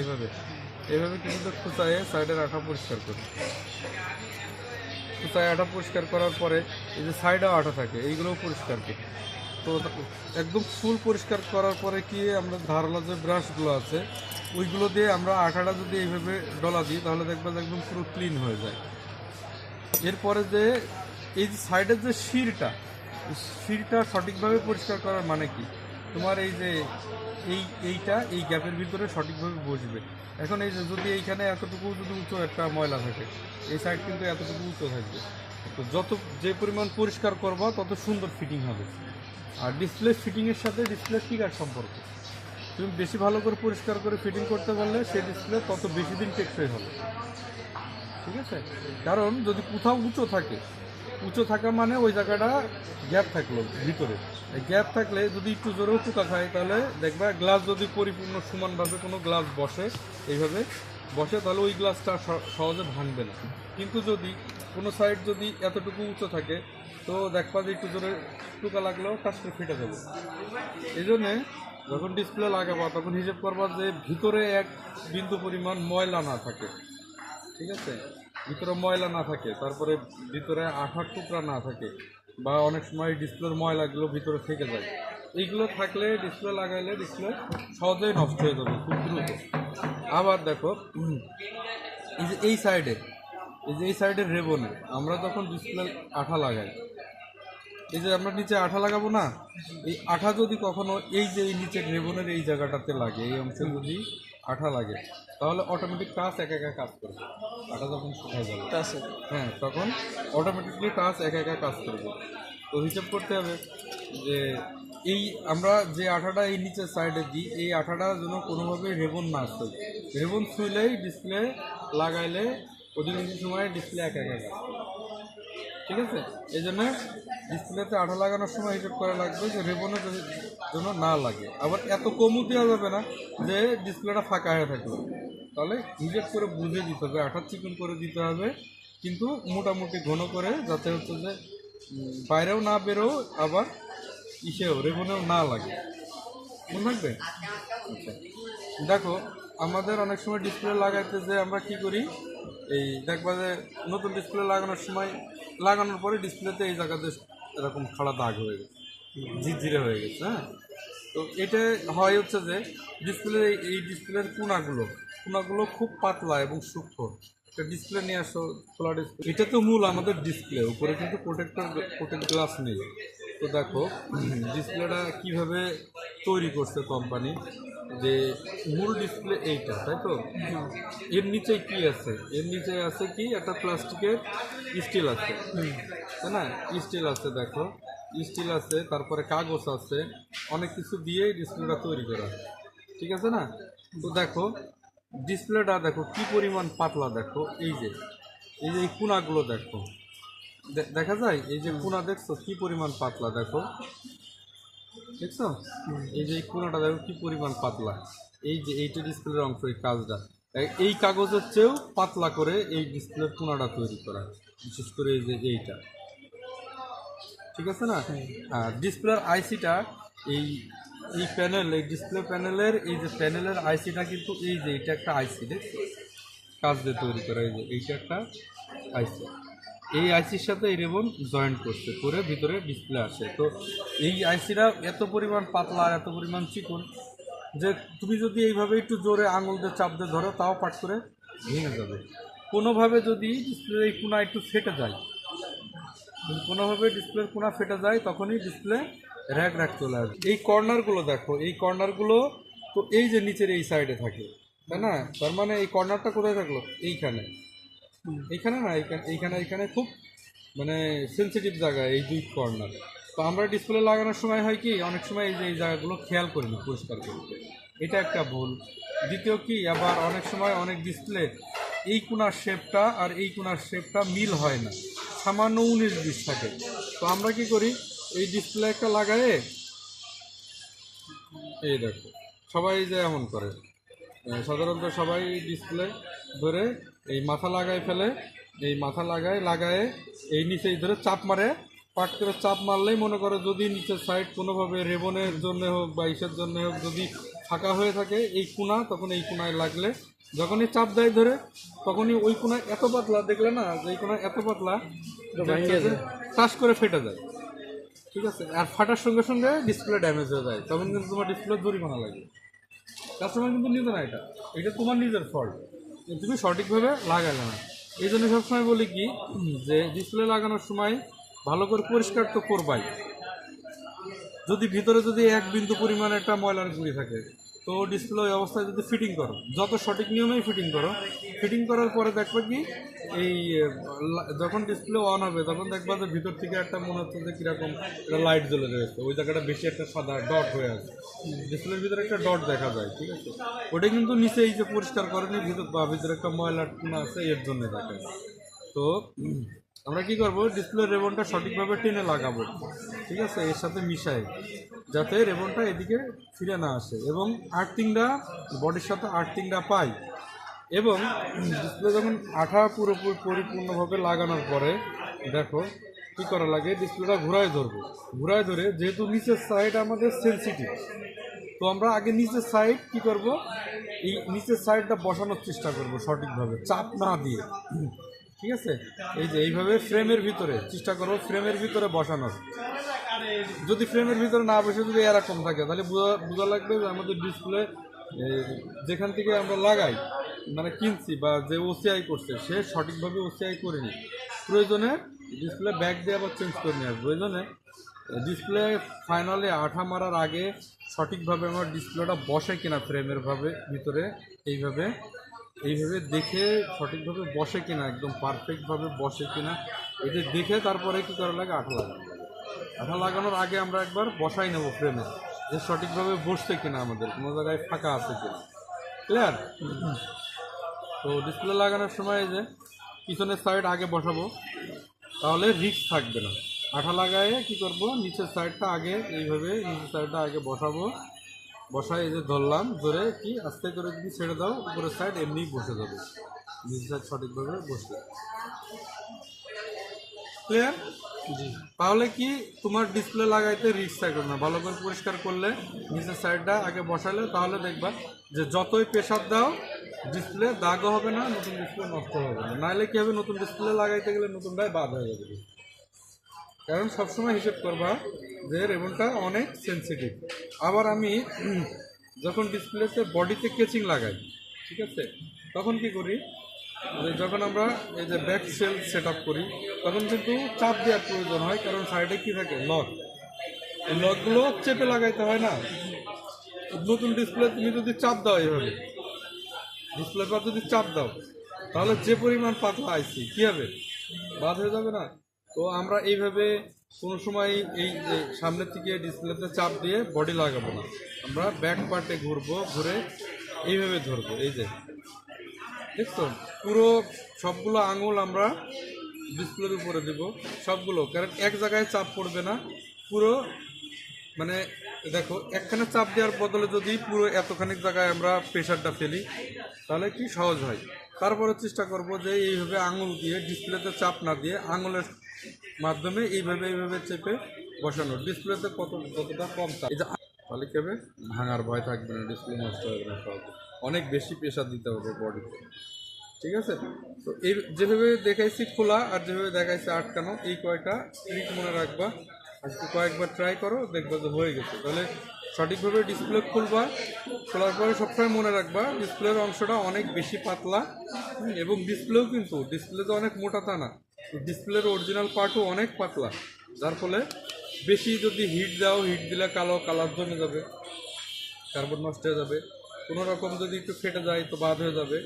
এইভাবে। এইভাবে কিন্তু খুঁচায়ে সাইডের আঠা পরিষ্কার করি খুঁচায় আঠা পরিষ্কার করার পরে এই যে সাইডেও আঠা থাকে, এইগুলোও পরিষ্কার করি তো একদম ফুল পরিষ্কার করার পরে কি আমরা ধারালো যে ব্রাশগুলো আছে, ওইগুলো দিয়ে আমরা আঠাটা যদি এইভাবে ডলা দিই, তাহলে দেখবেন একদম পুরো ক্লিন হয়ে যায়। এরপরে যে এই যে সাইডের যে শিরটা শিরটা সঠিকভাবে পরিষ্কার করার মানে কি? তোমার এই যে, এই, এইটা, এই গ্যাপের ভিতরে সঠিকভাবে বসবে। এখন এই যে যদি এইখানে এতটুকু যদি উঁচু একটা ময়লা থাকে, এই সাইড কিন্তু এতটুকু উঁচু থাকবে। তো যত, যে পরিমাণ পরিষ্কার করবা, তত সুন্দর ফিটিং হবে। আর ডিসপ্লে ফিটিংয়ের সাথে ডিসপ্লে ফিগার সম্পর্ক। তুমি বেশি ভালো করে পরিষ্কার করে ফিটিং করতে পারলে সেই ডিসপ্লে তত বেশি দিন টেকসই হবে। ঠিক আছে? কারণ যদি কোথাও উঁচু থাকে উঁচু থাকা মানে ওই জায়গাটা গ্যাপ থাকল ভিতরে। গ্যাপ থাকলে যদি একটু জোরেও পোকা খায় তাহলে দেখবা গ্লাস যদি পরিপূর্ণ সমানভাবে কোনো গ্লাস বসে, এইভাবে বসে, তাহলে ওই গ্লাসটা সহজে ভাঙবে না। কিন্তু যদি কোনো সাইড যদি এতটুকু উঁচু থাকে, তো দেখবা যে একটু জোরে পোকা লাগলেও কাজটা ফেটে যাবে। এই জন্যে যখন ডিসপ্লে লাগাবা, তখন হিসেব করবা যে ভিতরে এক বিন্দু পরিমাণ ময়লা না থাকে। ঠিক আছে? ভিতরে ময়লা না থাকে, তারপরে ভিতরে আঠার টুকরা না থাকে বা অনেক সময় ডিসপ্লের ময়লাগুলো ভিতরে থেকে যায়। এইগুলো থাকলে ডিসপ্লে লাগাইলে ডিসপ্লে সহজেই নষ্ট হয়ে যাবে খুব দ্রুত। আবার দেখো এই যে এই সাইডে এই যে এই সাইডের রেবনে আমরা যখন ডিসপ্লে আঠা লাগাই এই যে আমরা নিচে আঠা লাগাবো না এই আঠা যদি কখনো এই যে এই নিচের রেবনের এই জায়গাটাতে লাগে এই অংশে যদি আঠা লাগে তাহলে অটোমেটিক টাচ একা একা কাজ করবে। আঠা যখন শুকায় যাবে। হ্যাঁ তখন অটোমেটিকলি টাচ একা একা কাজ করবে। তো হিসাব করতে হবে যে এই আমরা যে আঠাটা এই নিচের সাইডে দিই এই আঠাটা যেন কোনোভাবে রেবন না আসে রেবন ছুইলেই ডিসপ্লে লাগাইলে অধিকাংশ সময় ডিসপ্লে একা একা কাজ করবে। ঠিক আছে? এই জন্য ডিসপ্লেতে আঠা লাগানোর সময় হিসেব করা লাগবে যে রেবনের জন্য না লাগে। আবার এত কমও দেওয়া যাবে না যে ডিসপ্লেটা ফাঁকা হয়ে থাকবে। তাহলে হিসেব করে বুঝে দিতে হবে আঠা চিকন করে দিতে হবে, কিন্তু মোটামুটি ঘন করে যাতে হচ্ছে যে বাইরেও না বেরো আবার ইসেও, রেবনেও না লাগে। মনে থাকবে? আচ্ছা। দেখো, আমাদের অনেক সময় ডিসপ্লে লাগাইতে যে আমরা কি করি? এই দেখবা যে নতুন ডিসপ্লে লাগানোর সময় লাগানোর পরে ডিসপ্লেতে এই জায়গাতে এরকম খাড়া দাগ হয়ে গেছে, ঝিরঝিরে হয়ে গেছে হ্যাঁ? তো এটা হয় হচ্ছে যে ডিসপ্লে এই ডিসপ্লের কোনাগুলো কোনাগুলো খুব পাতলা এবং সূক্ষ্ম। একটা ডিসপ্লে নিয়ে আসো, খোলা ডিসপ্লে এটা তো মূল আমাদের ডিসপ্লে উপরে কিন্তু প্রোটেক্টর প্রোটেক্ট গ্লাস নেই। তো দেখো ডিসপ্লেটা কীভাবে তৈরি করছে কোম্পানি যে মূল ডিসপ্লে এইটা তাই তো? এর নিচে কি আছে? এর নিচে আছে কি? একটা প্লাস্টিকের স্টিল আছে। তাই না? স্টিল আছে দেখো। স্টিল আছে তারপরে কাগজ আছে। অনেক কিছু দিয়েই ডিসপ্লেটা তৈরি করা ঠিক আছে না? তো দেখো ডিসপ্লেটা দেখো কি পরিমাণ পাতলা দেখো। এই যে এই যে এই কোনাগুলো দেখো। দেখা যায়? এই যে কোনা দেখছ কি পরিমাণ পাতলা দেখো? দেখছ? এই যে কোনাটা দেখো কি পরিমাণ পাতলা। এই যে এইটা ডিসপ্লের অংশ এই কাজটা। এই কাগজের চেয়েও পাতলা করে এই ডিসপ্লের কোনাটা তৈরি করা বিশেষ করে এই যে এইটা। ঠিক আছে না? আর ডিসপ্লের আইসিটা এই এই প্যানেল এই ডিসপ্লে প্যানেলের এই যে প্যানেলের আইসিটা কিন্তু এই যে এটা একটা আইসি দেখছ? কাজ দিয়ে তৈরি করা এই যে এইটা একটা আইসি এই আইসির সাথে এই রেবন জয়েন্ট করছে, করে ভিতরে ডিসপ্লে আসে তো এই আইসিটা এত পরিমাণ পাতলা আর এত পরিমাণ চিকন যে তুমি যদি এইভাবে একটু জোরে আঙুল দিয়ে চাপ দিয়ে ধরো, তাও পাট করে ভেঙে যাবে। কোনোভাবে যদি ডিসপ্লের এই কোনা একটু ফেটে যায় কোনোভাবে ডিসপ্লের কোনা ফেটে যায়, তখনই ডিসপ্লে র্যাক র্যাক চলে আসবে। এই কর্নারগুলো দেখো, এই কর্নারগুলো তো এই যে নিচের এই সাইডে থাকে, তাই না? তার মানে এই কর্নারটা কোথায় থাকল? এইখানে। এইখানে না এইখানে এইখানে খুব মানে সেন্সিটিভ জায়গা এই দুই কর্নার তো আমরা ডিসপ্লে লাগানোর সময় হয় কি, অনেক সময় এই যে, এই জায়গাগুলো খেয়াল করি না পরিষ্কার করতে। এটা একটা ভুল। দ্বিতীয় কি, আবার অনেক সময় অনেক ডিসপ্লে এই কোনার শেপটা আর এই কোনার শেপটা মিল হয় না। সামান্য উনিশ বিশ থাকে। তো আমরা কি করি, এই ডিসপ্লে একটা লাগায়ে, এই দেখো, সবাই যে এমন করে। সাধারণত সবাই ডিসপ্লে ধরে এই মাথা লাগায় ফেলে এই মাথা লাগায় লাগায় এই নিচে ধরে চাপ মারে। পাট করে চাপ মারলেই মনে করে যদি নিচের সাইড কোনোভাবে রেবনের জন্য হোক বা ইসের জন্য হোক যদি ফাঁকা হয়ে থাকে এই কোনা তখন এই কোনায় লাগলে যখনই চাপ দেয় ধরে তখনই ওই কোনায় এত পাতলা দেখলে না যে এই কোনায় এত পাতলা টাচ করে ফেটে যায়। ঠিক আছে? আর ফাটার সঙ্গে সঙ্গে ডিসপ্লে ড্যামেজ হয়ে যায়। তখন কিন্তু তোমার ডিসপ্লে জরিমানা লাগে। কাস্টমার কিন্তু নিতে না এটা। এটা তোমার নিজের ফল্ট তুমি সঠিকভাবে লাগালে না। এই জন্য সবসময় বলি কি, যে ডিসপ্লে লাগানোর সময় ভালো করে পরিষ্কার তো করবাই। যদি ভিতরে যদি এক বিন্দু পরিমাণ একটা ময়লার গুঁড়ি থাকে তো ডিসপ্লে ওই অবস্থায় যদি ফিটিং করো, যত সঠিক নিয়মেই ফিটিং করো ফিটিং করার পরে দেখবে কি, এই যখন ডিসপ্লে অন হবে, তখন দেখবা যে ভিতর থেকে একটা মনে হচ্ছে যে কীরকম লাইট জ্বলে রয়েছে। ওই জায়গাটা বেশি একটা সাদা ডট হয়ে আছে। ডিসপ্লের ভিতরে একটা ডট দেখা যায়, ঠিক আছে? ওটা কিন্তু নিচে এই যে পরিষ্কার করেনি ভিতর বা ভিতরে একটা ময়লা আছে, এর জন্য থাকে তো, আমরা কি করব? ডিসপ্লে রেবনটা সঠিকভাবে টেনে লাগাবো, ঠিক আছে? এর সাথে মিশাই। যাতে রেবনটা এদিকে ফিরে না আসে এবং আর্থিংটা, বডির সাথে আর্থিংটা পাই। এবং ডিসপ্লে যখন আঠা পুরোপুরি পরিপূর্ণভাবে লাগানোর পরে, দেখো কি করা লাগে ডিসপ্লেটা ঘুরায় ধরবো। ঘুরায় ধরে যেহেতু নিচের সাইড আমাদের সেন্সিটিভ তো আমরা আগে নিচের সাইড কি করব? এই নিচের সাইডটা বসানোর চেষ্টা করব সঠিকভাবে, চাপ না দিয়ে। ঠিক আছে? এই যে এইভাবে ফ্রেমের ভিতরে, চেষ্টা করব ফ্রেমের ভিতরে বসানোর। যদি ফ্রেমের ভিতরে না বসে যদি এরকম থাকে, তাহলে বোঝা লাগবে যে আমাদের ডিসপ্লে যেখান থেকে আমরা লাগাই মানে কিনছি বা যে ওসিআই করছে, সে সঠিকভাবে ওসিআই করেনি প্রয়োজনে ডিসপ্লে ব্যাক দিয়ে আবার চেঞ্জ করে আসবে। প্রয়োজনে ডিসপ্লে ফাইনালে আঠা মারার আগে সঠিকভাবে আমার ডিসপ্লেটা বসে কিনা ফ্রেমের ভাবে, ভিতরে, এইভাবে এইভাবে দেখে সঠিকভাবে বসে কিনা, একদম পারফেক্টভাবে বসে কিনা এটা দেখে তারপরে কি করা লাগে, আঠা লাগে আঠা লাগানোর আগে আমরা একবার বসাই নেব ফ্রেমে যে সঠিকভাবে বসছে কিনা আমাদের, কোনো জায়গায় ফাঁকা আছে কিনা। ক্লিয়ার তো ডিসপ্লে লাগানোর সময় যে, পিছনের সাইড আগে বসাবো, তাহলে রিস্ক থাকবে না। আঠা লাগায়ে কি করব, নিচের সাইডটা আগে, এইভাবে নিচের সাইডটা আগে বসাবো। বসায় এই যে ধরলাম, ধরে কি, আস্তে করে যদি ছেড়ে দাও, উপরের সাইড এমনি বসে যাবে। নিচের সাইড সঠিকভাবে বসে ক্লিয়ার জি। তাহলে কি তোমার ডিসপ্লে লাগাইতে রিস্ক থাকবে না? ভালো করে পরিষ্কার করলে নিচের সাইডটা আগে বসালে তাহলে দেখবা যে যতই প্রেশার দাও ডিসপ্লে দাগও হবে না নতুন ডিসপ্লে নষ্ট হবে না। নাহলে কি হবে? নতুন ডিসপ্লে লাগাইতে গেলে নতুনটাই বাদ হয়ে যাবে। কারণ সবসময় হিসেব করবা যে রেবনটা অনেক সেন্সিটিভ আবার আমি যখন ডিসপ্লেতে বডিতে কেচিং লাগাই ঠিক আছে? তখন কি করি? যখন আমরা এই যে ব্যাক সেল সেট করি, তখন কিন্তু চাপ দেওয়ার প্রয়োজন হয়, কারণ সাইডে কি থাকে? লক। এই লকগুলো চেপে লাগাইতে হয় না। নতুন ডিসপ্লে তুমি যদি চাপ দাও এইভাবে ডিসপ্লে পর যদি চাপ দাও, তাহলে যে পরিমাণ পাতলা আইসি কি হবে? বাদ হয়ে যাবে না। তো আমরা এইভাবে কোনো সময় এই যে সামনের থেকে ডিসপ্লেতে চাপ দিয়ে বডি লাগাবো না। আমরা ব্যাক পার্টে ঘুরবো, ঘুরে এইভাবে ধরবো, এই যে। দেখছ? পুরো সবগুলো আঙুল আমরা ডিসপ্লের উপরে দেব। সবগুলো, কারণ এক জায়গায় চাপ পড়বে না। পুরো মানে দেখো, একখানে চাপ দেওয়ার বদলে যদি পুরো এতখানি জায়গায় আমরা প্রেশারটা ফেলি, তাহলে কি সহজ হয়? তারপরে চেষ্টা করব যে এইভাবে আঙুল দিয়ে ডিসপ্লেতে চাপ না দিয়ে আঙুলের মাধ্যমে এইভাবে এইভাবে চেপে বসানো ডিসপ্লেতে কত, কতটা কম চাপ? তাহলে কি হবে ভাঙার ভয় থাকবে না ডিসপ্লে নষ্ট হবে না সহজে অনেক বেশি প্রেশার দিতে হবে বডিতে ঠিক আছে? তো এই যেভাবে দেখাইছি খোলা আর যেভাবে দেখাইছি আটকানো, এই কয়টা ট্রিক মনে রাখবা। আজকে কয়েকবার ট্রাই করো, দেখবা যে হয়ে গেছে। তাহলে সঠিকভাবে ডিসপ্লে খুলবা, খোলার পরে সবসময় মনে রাখবা ডিসপ্লের অংশটা অনেক বেশি পাতলা। এবং ডিসপ্লেও কিন্তু ডিসপ্লে তো অনেক মোটা তা না। ডিসপ্লের অরিজিনাল পার্টও অনেক পাতলা। যার ফলে বেশি যদি হিট দাও হিট দিলে কালো কালার জমে যাবে কার্বন নষ্ট হয়ে যাবে। কোনো রকম যদি একটু ফেটে যায়, তো বাদ হয়ে যাবে।